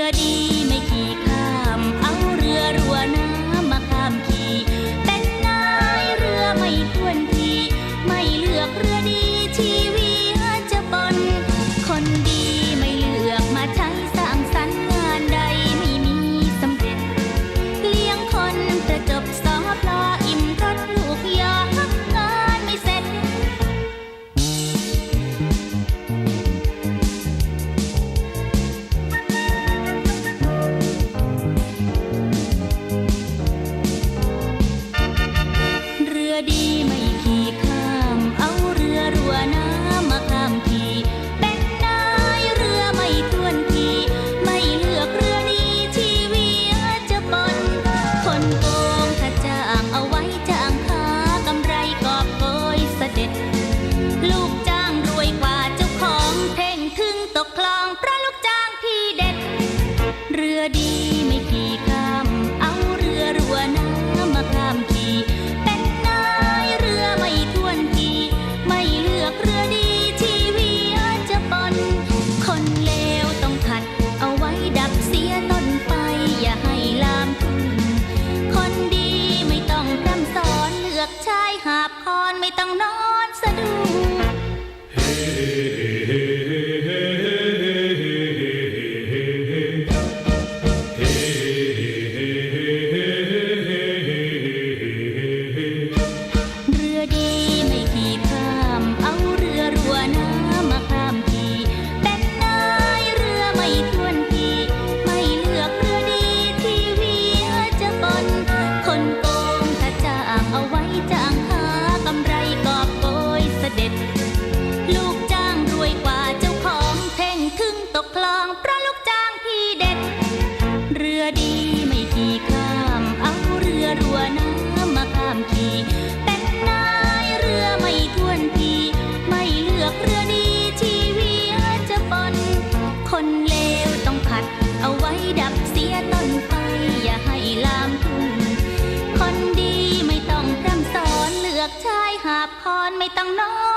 รือดีไม่ขี้ เสียตนไปอย่าให้ลามทุ่คนดีไม่ต้องรำสอนเลือกชายหาบคอนไม่ต้องนอนสะดุ เรือดีไม่กี่ข้าม เอาเรือรัวน้ำมาข้ามขี่เป็นนายเรือไม่ทวนทีไม่เลือกเรือดีทีวิตจะปน คนเลวต้องผัด เอาไว้ดับเสียต้นไฟอย่าให้ลามทุ่งคนดีไม่ต้องพร่ำสอนเลือกชายหาบพรไม่ต้องน้อง